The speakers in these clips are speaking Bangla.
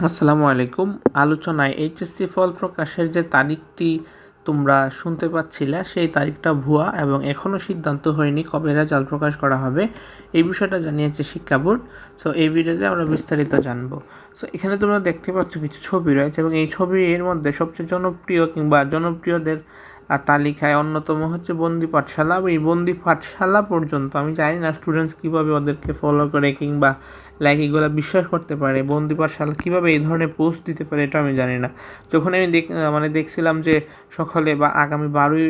আসসালামু আলাইকুম। আলোচনায় এইচএসসি ফল প্রকাশের যে তারিখটি তোমরা শুনতে পাচ্ছিলে, সেই তারিখটা ভুয়া এবং এখনও সিদ্ধান্ত হয়নি কবে রেজাল্ট প্রকাশ করা হবে। এই বিষয়টা জানিয়েছে শিক্ষা বোর্ড। সো এই ভিডিওতে আমরা বিস্তারিত জানব। সো এখানে তোমরা দেখতে পাচ্ছ কিছু ছবি রয়েছে এবং এই ছবির মধ্যে সবচেয়ে জনপ্রিয় কিংবা জনপ্রিয়দের আর তালিকায় অন্যতম হচ্ছে বন্দি পাঠশালা। এই বন্দি পাঠশালা পর্যন্ত আমি জানি না স্টুডেন্টস কীভাবে ওদেরকে ফলো করে কিংবা লাইক এগুলো বিশ্বাস করতে পারে। বন্দি পাঠশালা কীভাবে এই ধরনের পোস্ট দিতে পারে এটা আমি জানি না। যখন আমি দেখ মানে দেখছিলাম যে সকালে বা আগামী বারোই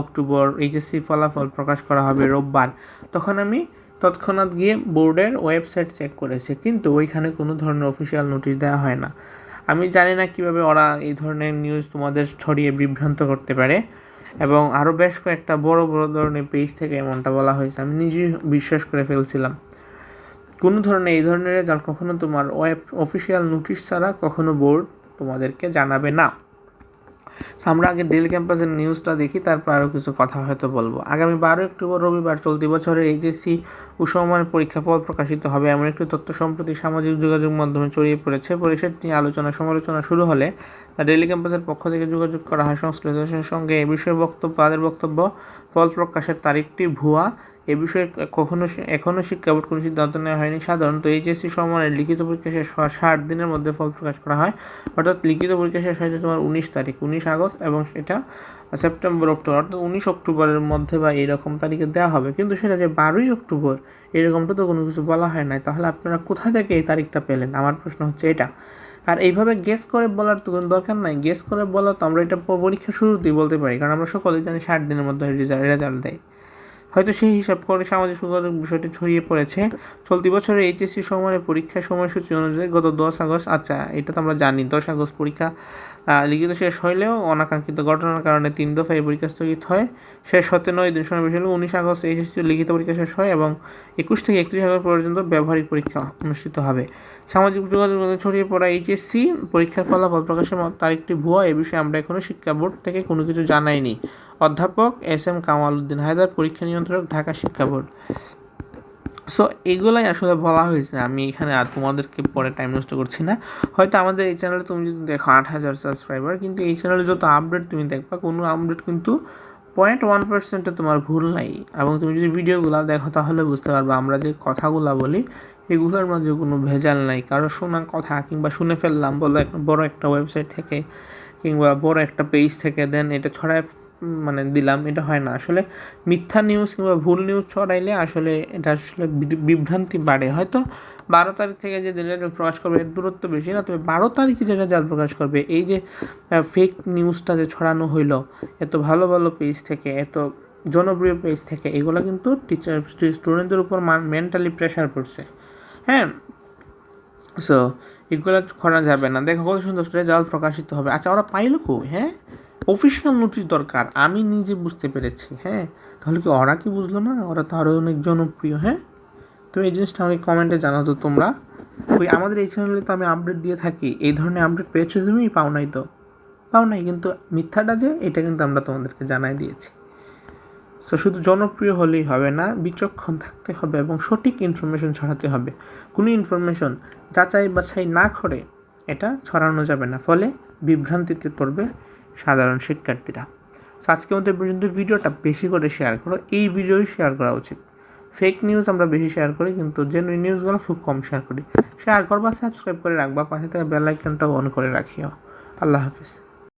অক্টোবর এইচএসসি ফলাফল প্রকাশ করা হবে রোববার, তখন আমি তৎক্ষণাৎ গিয়ে বোর্ডের ওয়েবসাইট চেক করেছি। কিন্তু ওইখানে কোনো ধরনের অফিসিয়াল নোটিশ দেওয়া হয় না। আমি জানি না কীভাবে ওরা এই ধরনের নিউজ তোমাদের ছড়িয়ে বিভ্রান্ত করতে পারে। এবং আরও বেশ কয়েকটা বড় বড় ধরনের পেজ থেকে এমনটা বলা হয়েছে, আমি নিজেই বিশ্বাস করে ফেলছিলাম। কোনো ধরনের এই ধরনের রেজাল্ট কখনো তোমার ওয়েব অফিসিয়াল নোটিশ ছাড়া কখনো বোর্ড তোমাদেরকে জানাবে না। আমরা আগে ডেল ক্যাম্পাসের নিউজটা দেখি, তারপর আরও কিছু কথা হয়তো বলব। আগামী বারো অক্টোবর, রবিবার চলতি বছরের এইচএসসি উসমান পরীক্ষা ফল প্রকাশিত হবে। এমন একটি তথ্য সম্প্রতি সামাজিক যোগাযোগ মাধ্যমে ছড়িয়ে পড়েছে। পরিষদ নিয়ে আলোচনা, সমালোচনা শুরু হলে তা ডেলি ক্যাম্পাসের পক্ষ থেকে যোগাযোগ করা হয়। সংশ্লিষ্টদের সঙ্গে এ বিষয়ে বক্তব্য, তাদের বক্তব্য, ফল প্রকাশের তারিখটি ভুয়া। এ বিষয়ে কখনো এখনও শিক্ষা বোর্ড কোনো সিদ্ধান্ত নেওয়া হয়নি। সাধারণত এইচএসসি সময়ের লিখিত পরীক্ষা শেষ হওয়ার ষাট দিনের মধ্যে ফল প্রকাশ করা হয়। অর্থাৎ লিখিত পরীক্ষা শেষ হয়েছে তোমার উনিশ তারিখ, উনিশ আগস্ট এবং সেটা সেপ্টেম্বর, অক্টোবর। অর্থাৎ উনিশ অক্টোবরের মধ্যে বা এইরকম তারিখে দেওয়া হবে। কিন্তু সেটা যে বারোই অক্টোবর, এরকমটা তো কোনো কিছু বলা হয় নাই। তাহলে আপনারা কোথা থেকে এই তারিখটা পেলেন? আমার প্রশ্ন হচ্ছে এটা। আর এইভাবে গেস করে বলার তো কোনো দরকার নাই। গেস করে বলা তো আমরা এটা পরীক্ষা শুরুতেই বলতে পারি। কারণ আমরা সকলেই জানি ষাট দিনের মধ্যে রেজাল্ট দেয়। হয়তো সেই হিসাব করে সামাজিক যোগাযোগ বিষয়টি ছড়িয়ে পড়েছে। চলতি বছরের এইচএসসি সময়ের পরীক্ষার সময়সূচি অনুযায়ী গত দশ আগস্ট আচ্ছা এটা তো আমরা জানি, দশ আগস্ট পরীক্ষা লিখিত শেষ হইলেও অনাকাঙ্ক্ষিত ঘটনার কারণে তিন দফায় পরীক্ষা স্থগিত হয়। শেষ হতে নয় দিন সময় বেশি হলে উনিশ আগস্ট এইচএসসি লিখিত পরীক্ষা শেষ হয় এবং একুশ থেকে একত্রিশ আগস্ট পর্যন্ত ব্যবহারিক পরীক্ষা অনুষ্ঠিত হবে। সামাজিক যোগাযোগ ছড়িয়ে পড়া এইচএসসি পরীক্ষার ফলাফল প্রকাশের তারিখটি ভুয়া, এ বিষয়ে আমরা এখনও শিক্ষা বোর্ড থেকে কোনো কিছু জানাইনি। অধ্যাপক এস এম কামাল উদ্দিন হায়দার, পরীক্ষা নিয়ন্ত্রক, ঢাকা শিক্ষা বোর্ড। সো এগুলাই আসলে বলা হয়েছে। আমি এখানে আর তোমাদেরকে পরে টাইম নষ্ট করছি না। হয়তো আমাদের এই চ্যানেলে তুমি যদি দেখো আট হাজার সাবস্ক্রাইবার কিন্তু এই চ্যানেলে যত আপডেট তুমি দেখবা, কোনো আপডেট কিন্তু পয়েন্ট ওয়ান পার্সেন্টে তোমার ভুল নাই। এবং তুমি যদি ভিডিওগুলো দেখো, তাহলে বুঝতে পারবে আমরা যে কথাগুলো বলি, এগুলোর মাঝে কোনো ভেজাল নাই। কারও শোনা কথা কিংবা শুনে ফেললাম, বলো বড় একটা ওয়েবসাইট থেকে, কিংবা বড় একটা পেজ থেকে দেন এটা ছড়ায় মানে দিলাম, এটা হয় না। আসলে মিথ্যা নিউজ কিংবা ভুল নিউজ ছড়াইলে আসলে এটা আসলে বিভ্রান্তি বাড়ে। হয়তো বারো তারিখ থেকে যে রেজাল্ট প্রকাশ করবে, এর দূরত্ব বেশি না, তবে বারো তারিখে যে রেজাল্ট প্রকাশ করবে, এই যে ফেক নিউজটা যে ছড়ানো হইল, এত ভালো ভালো পেজ থেকে, এত জনপ্রিয় পেজ থেকে, এগুলো কিন্তু টিচার স্টুডেন্টদের উপর মেন্টালি প্রেশার পড়ছে হ্যাঁ? সো এগুলো করা যাবে না। দেখো কত সুন্দর রেজাল্ট প্রকাশিত হবে। আচ্ছা ওরা পাইলো কই? হ্যাঁ? অফিসিয়াল নোটিশ দরকার, আমি নিজে বুঝতে পেরেছি হ্যাঁ? তাহলে কি ওরা কি বুঝলো না? ওরা তো আরও অনেক জনপ্রিয় হ্যাঁ? তো এই জিনিসটা আমাকে কমেন্টে জানাতো তোমরা। ওই আমাদের এই চ্যানেলে তো আমি আপডেট দিয়ে থাকি, এই ধরনের আপডেট পেয়েছ তুমি? পাও নাই তো? পাও নাই, কিন্তু মিথ্যাটা যে, এটা কিন্তু আমরা তোমাদেরকে জানাই দিয়েছি। সো শুধু জনপ্রিয় হলেই হবে না, বিচক্ষণ থাকতে হবে এবং সঠিক ইনফরমেশন ছড়াতে হবে। কোনো ইনফরমেশন যাচাই বাছাই না করে, এটা ছড়ানো যাবে না, ফলে বিভ্রান্তিতে পড়বে সাধারণ শিক্ষার্থীরা। সো আজকের মধ্যে পর্যন্ত ভিডিওটা বেশি করে শেয়ার করো। এই ভিডিওই শেয়ার করা উচিত। ফেক নিউজ আমরা বেশি শেয়ার করি, কিন্তু জেনুইন নিউজগুলো খুব কম শেয়ার করি। শেয়ার করবা সাবস্ক্রাইব করে রাখবা, পাশে থেকে বেল আইকনটাও অন করে রাখিও। আল্লাহ হাফিজ।